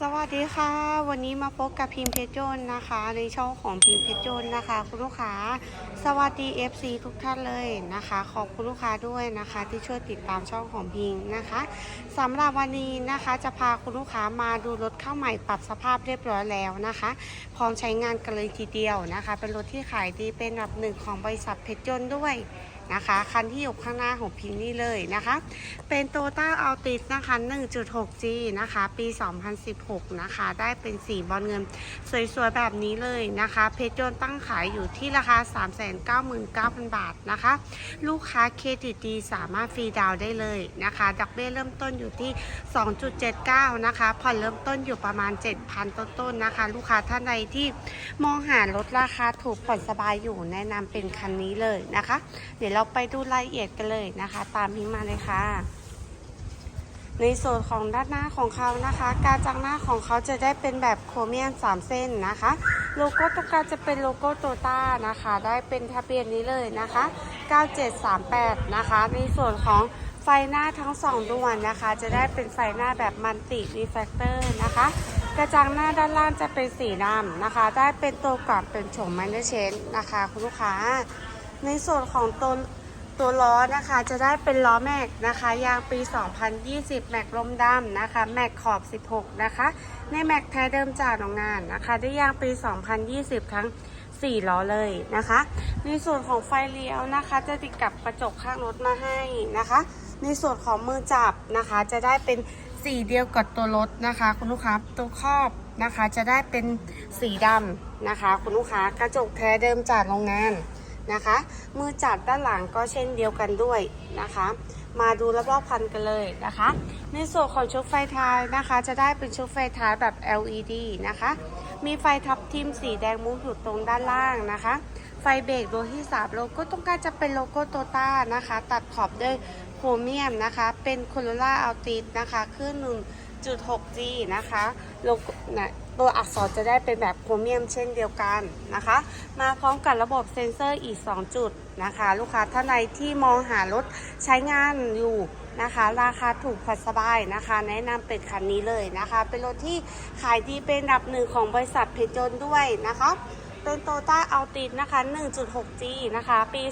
สวัสดีค่ะ วันนี้มาพบกับพิมพ์เพชรยนนะคะ ในช่องของพิมพ์เพชรยนนะคะ คุณลูกค้า สวัสดี FC ทุกท่านเลยนะคะ ขอบคุณลูกค้าด้วยนะคะ ที่ช่วยติดตามช่องของพิมพ์นะคะสำหรับวันนี้นะคะจะพาคุณลูกค้ามาดูรถเข้าใหม่ปรับสภาพเรียบร้อยแล้วนะคะ พร้อมใช้งานกันเลยทีเดียวนะคะ เป็นรถที่ขายดีเป็นอันดับหนึ่งของบริษัทเพชรยนด้วย นะคะ คันที่อยู่ข้างหน้าของพิมพ์นี่เลยนะคะ เป็นโตต้าอัลติสนะคะ 1.6G นะคะ ปี 2016 นะคะ ได้เป็นสีบอลเงินสวยๆ แบบนี้เลยนะคะ เพชรยนต์ตั้งขายอยู่ที่ราคา 399,000 บาทนะคะ ลูกค้าเครดิตดีสามารถฟรีดาวได้เลยนะคะดอกเบี้ยเริ่มต้นอยู่ที่ 2.79 นะคะ ผ่อนเริ่มต้นอยู่ประมาณ 7,000 ต้นๆนะคะ ลูกค้าท่านใดที่มองหารถราคาถูกผ่อนสบายอยู่แนะนำเป็นคันนี้เลยนะคะ เดี๋ยวเราไปดูรายละเอียดกันเลยนะคะ ตามพิมมาเลยค่ะ ในส่วนของด้านหน้าของเขานะคะ การจังหน้าของเขาจะได้เป็นแบบโครเมียม3เส้นนะคะ โลโก้ตรงกางจะเป็นโลโก้โตต้านะคะ ได้เป็นทะเบียนนี้เลยนะคะ 9738 นะคะ ในส่วนของไฟหน้าทั้งสองดวงนะคะ จะได้เป็นไฟหน้าแบบมันติรีแฟกเตอร์นะคะ กระจังหน้าด้านล่างจะเป็นสีดำนะคะ ได้เป็นตัวกรอบเป็นโฉมมันเดเชนนะคะ คุณลูกค้า ในส่วนของตัวตัวล้อนะคะจะได้เป็นล้อแม็กนะคะ ยางปี 2020 แม็กลมดำนะคะ แม็กขอบ 16 นะคะ ในแม็กแท้เดิมจากโรงงานนะคะ ได้ยางปี 2020 ทั้ง 4 ล้อเลยนะคะ ในส่วนของไฟเลี้ยวนะคะ จะติดกับกระจกข้างรถมาให้นะคะ ในส่วนของมือจับนะคะ จะได้เป็นสีเดียวกับตัวรถนะคะ คุณลูกค้าตัวครอบนะคะ จะได้เป็นสีดำนะคะ คุณลูกค้ากระจกแท้เดิมจากโรงงาน นะคะ มือจับด้านหลังก็เช่นเดียวกันด้วยนะคะ มาดูรอบๆคันกันเลยนะคะ ในส่วนของชุดไฟท้ายนะคะ จะได้เป็นชุดไฟท้ายแบบ LED นะคะ มีไฟทับทิมสีแดงมุกอยู่ตรงด้านล่างนะคะ ไฟเบรกโดยที่สามโลโก้ต้องการจะเป็นโลโก้โตต้านะคะ ตัดขอบด้วยโครเมียมนะคะ เป็นโคโรล่าอัลติสนะคะคลื่นหนึ่ง 1.6G นะคะโลโก้นะ ตัวอักษรจะได้เป็นแบบโครเมียมเช่นเดียวกันนะคะ มาพร้อมกับระบบเซ็นเซอร์อีก 2 จุดนะคะ ลูกค้าท่านใดที่มองหารถใช้งานอยู่นะคะ ราคาถูกผ่อนสบายนะคะ แนะนำเป็นคันนี้เลยนะคะ เป็นรถที่ขายดีเป็นดับหนึ่งของบริษัทเพชรยนด้วยนะคะ เป็นโตต้าอัลติสนะคะ 1.6G นะคะ ปี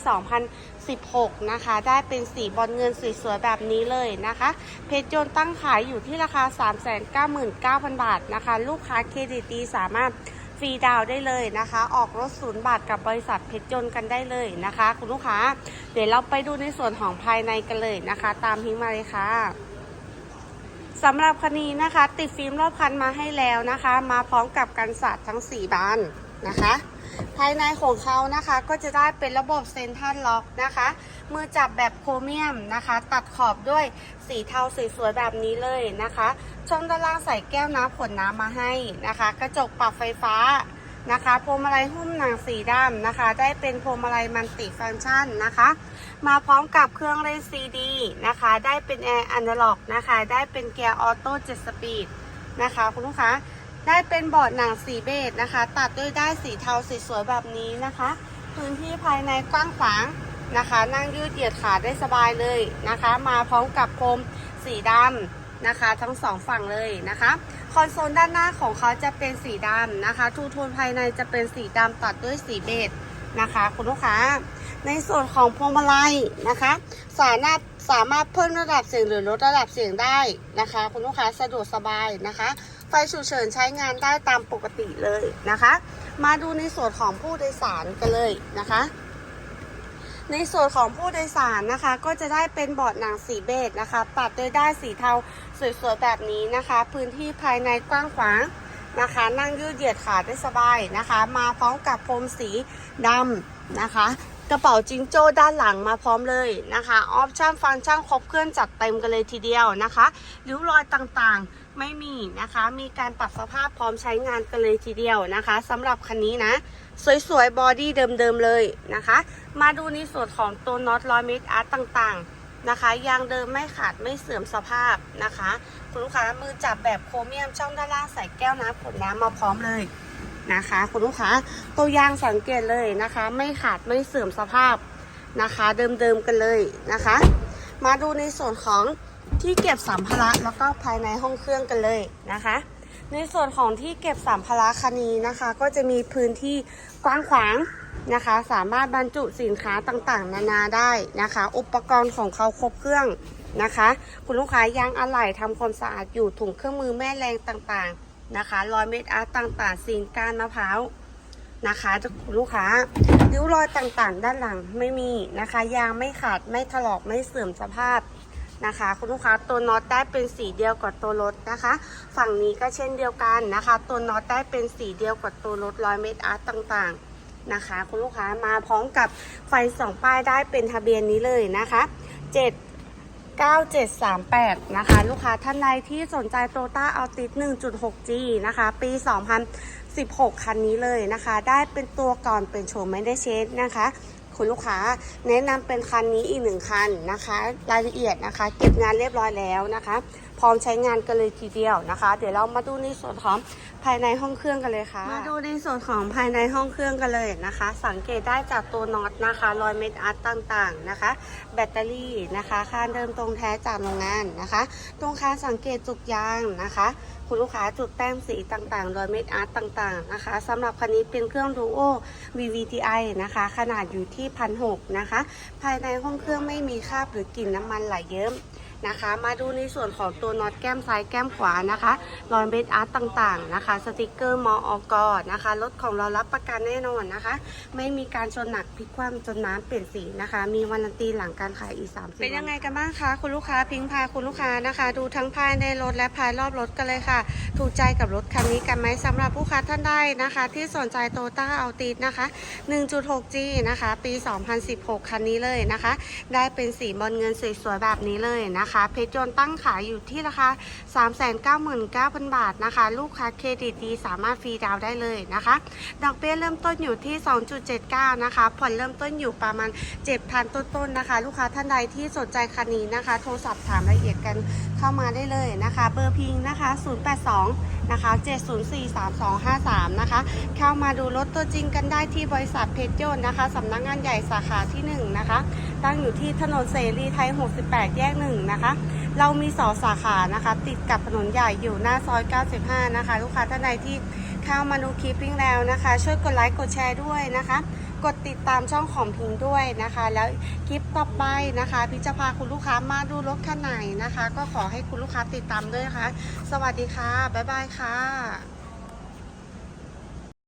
2016 นะคะ ได้เป็นสีบอลเงินสวยๆแบบนี้เลยนะคะ เพชรยนต์ตั้งขายอยู่ที่ราคา 399,000 บาทนะคะ ลูกค้าเครดิตดีสามารถฟรีดาวได้เลยนะคะ ออกรถศูนย์บาทกับบริษัทเพชรยนต์กันได้เลยนะคะ คุณลูกค้า เดี๋ยวเราไปดูในส่วนของภายในกันเลยนะคะ ตามพิงมาเลยค่ะสำหรับคันนี้นะคะ ติดฟิล์มรอบคันมาให้แล้วนะคะ มาพร้อมกับกันสาดทั้ง 4 บาน นะคะ ภายในของเขานะคะก็จะได้เป็นระบบเซนทัลล็อกนะคะ มือจับแบบโครเมียมนะคะ ตัดขอบด้วยสีเทาสวยๆแบบนี้เลยนะคะ ช่องด้านล่างใส่แก้วน้ำขวดน้ำมาให้นะคะ กระจกปรับไฟฟ้านะคะพวงมาลัยหุ้มหนังสีดำนะคะ ได้เป็นพวงมาลัยมันติฟังก์ชันนะคะ มาพร้อมกับเครื่องเล่นซีดีนะคะ ได้เป็นแอร์อนาล็อกนะคะ ได้เป็นเกียร์ออโต้7สปีดนะคะ คุณลูกค้า ได้เป็นเบาะหนังสีเบจนะคะ ตัดด้วยได้สีเทาสีสวยแบบนี้นะคะ พื้นที่ภายในกว้างขวางนะคะ นั่งยืดเหยียดขาได้สบายเลยนะคะ มาพร้อมกับพรมสีดำนะคะ ทั้งสองฝั่งเลยนะคะ คอนโซลด้านหน้าของเขาจะเป็นสีดำนะคะ ทูโทนภายในจะเป็นสีดำตัดด้วยสีเบจนะคะ คุณลูกค้า ในส่วนของพวงมาลัยนะคะ สามารถสามารถเพิ่มระดับเสียงหรือลดระดับเสียงได้นะคะ คุณลูกค้าสะดวกสบายนะคะ ไฟฉุกเฉินใช้งานได้ตามปกติเลยนะคะ มาดูในส่วนของผู้โดยสารกันเลยนะคะ ในส่วนของผู้โดยสารนะคะก็จะได้เป็นเบาะหนังสีเบจนะคะ ตัดโดยด้ายสีเทาสวยๆแบบนี้นะคะ พื้นที่ภายในกว้างขวางนะคะ นั่งยืดเหยียดขาได้สบายนะคะ มาพร้อมกับพรมสีดำนะคะ กระเป๋าจิงโจ้ด้านหลังมาพร้อมเลยนะคะออปชั่นฟังก์ชันครบเครื่องจัดเต็มกันเลยทีเดียวนะคะริ้วรอยต่างๆไม่มีนะคะ มีการปรับสภาพพร้อมใช้งานกันเลยทีเดียวนะคะสำหรับคันนี้นะ สวยๆบอดี้เดิมๆเลยนะคะ มาดูในส่วนของตัวน็อตร้อยเมตรอาร์ตต่างๆนะคะยางเดิมไม่ขาดไม่เสื่อมสภาพนะคะคุณลูกค้ามือจับแบบโครเมียมช่องด้านล่างใส่แก้วน้ำขวดน้ำมาพร้อมเลย นะคะ คุณลูกค้าตัวยางสังเกตเลยนะคะ ไม่ขาดไม่เสื่อมสภาพนะคะ เดิมๆกันเลยนะคะ มาดูในส่วนของที่เก็บสัมภาระแล้วก็ภายในห้องเครื่องกันเลยนะคะ ในส่วนของที่เก็บสัมภาระคันนี้นะคะ ก็จะมีพื้นที่กว้างขวางนะคะ สามารถบรรจุสินค้าต่างๆ นานาได้นะคะ อุปกรณ์ของเขาครบเครื่องนะคะ คุณลูกค้ายางอะไหล่ทำความสะอาดอยู่ถุงเครื่องมือแม่แรงต่างๆ นะคะรอยเม็ดอาร์ตต่างๆซีนก้านมะพร้าวนะคะคุณลูกค้าริ้วรอยต่างๆ ด้านหลังไม่มีนะคะ ยางไม่ขาดไม่ถลอกไม่เสื่อมสภาพนะคะ คุณลูกค้าตัวน็อตได้เป็นสีเดียวกับตัวรถนะคะ ฝั่งนี้ก็เช่นเดียวกันนะคะ ตัวน็อตได้เป็นสีเดียวกับตัวรถรอยเมตรอาร์ตต่างๆนะคะ คุณลูกค้ามาพร้อมกับไฟสองป้ายได้เป็นทะเบียนนี้เลยนะคะ 7 9738 นะคะ ลูกค้าท่านใดที่สนใจโตต้าอัลติส 1.6G นะคะ ปี 2016 คันนี้เลยนะคะ ได้เป็นตัวก่อนเป็นโชว์ไม่ได้เช็ดนะคะ คุณลูกค้าแนะนำเป็นคันนี้อีกหนึ่งคันนะคะ รายละเอียดนะคะ เก็บงานเรียบร้อยแล้วนะคะพร้อมใช้งานกันเลยทีเดียวนะคะ เดี๋ยวเรามาดูในส่วนของภายในห้องเครื่องกันเลยค่ะ มาดูในส่วนของภายในห้องเครื่องกันเลยนะคะ สังเกตได้จากตัวน็อตนะคะรอยเม็ดอาร์ตต่างๆนะคะ แบตเตอรี่นะคะค่าเดิมตรงแท้จากโรงงานนะคะ ตรงค้าสังเกตจุกยางนะคะ คุณลูกค้าจุดแต้มสีต่างๆรอยเม็ดอาร์ตต่างๆนะคะสำหรับคันนี้เป็นเครื่อง Duo VVTi นะคะ ขนาดอยู่ที่พันหนะคะ ภายในห้องเครื่องไม่มีคราบหรือกลิ่นน้ำมันไหลเยิ้ม นะคะ มาดูในส่วนของตัวน็อตแก้มซ้ายแก้มขวานะคะรอยเม็ดอาร์ตต่างๆนะคะ สติกเกอร์มออกอนะคะรถของเรารับประกันแน่นอนนะคะ ไม่มีการชนหนักพลิกคว่ำจนน้ำเปลี่ยนสีนะคะ มีวารันตีหลังการขายอีก30เป็นยังไงกันบ้างคะคุณลูกค้าพิงพาคุณลูกค้านะคะ ดูทั้งภายในรถและภายรอบรถกันเลยค่ะ ถูกใจกับรถคันนี้กันไหมสำหรับผู้ค้าท่านใดนะคะ ที่สนใจโตต้าเอาตีดนะคะ 1.6G นะคะ ปี 2016 คันนี้เลยนะคะ ได้เป็นสีบอลเงินสวยๆแบบนี้เลยนะคะเพชรยนต์ตั้งขายอยู่ที่ราคา 399,000 บาทนะคะ ลูกค้าเครดิตดีสามารถฟรีดาวได้เลยนะคะ ดอกเบี้ยเริ่มต้นอยู่ที่ 2.79 นะคะ ผ่อนเริ่มต้นอยู่ประมาณ 7,000 ต้นๆนะคะ ลูกค้าท่านใดที่สนใจคันนี้นะคะ โทรสอบถามรายละเอียดกันเข้ามาได้เลยนะคะ เบอร์พิงนะคะ 082 นะคะ 7043253 นะคะ เข้ามาดูรถตัวจริงกันได้ที่บริษัทเพชรยนต์นะคะสำนักงานใหญ่สาขาที่ 1 นะคะ ตั้งอยู่ที่ถนนเสรีไทย 68 แยก 1 นะคะ เรามีสองสาขานะคะ ติดกับถนนใหญ่อยู่หน้าซอย 95 นะคะ ลูกค้าท่านใดที่ เข้ามาดูคลิปปิ้งแล้วนะคะ ช่วยกดไลค์กดแชร์ด้วยนะคะ กดติดตามช่องของพิงด้วยนะคะ แล้วคลิปต่อไปนะคะ พิจะพาคุณลูกค้ามาดูรถคันไหนนะคะ ก็ขอให้คุณลูกค้าติดตามด้วยนะคะ สวัสดีค่ะ บ๊ายบายค่ะ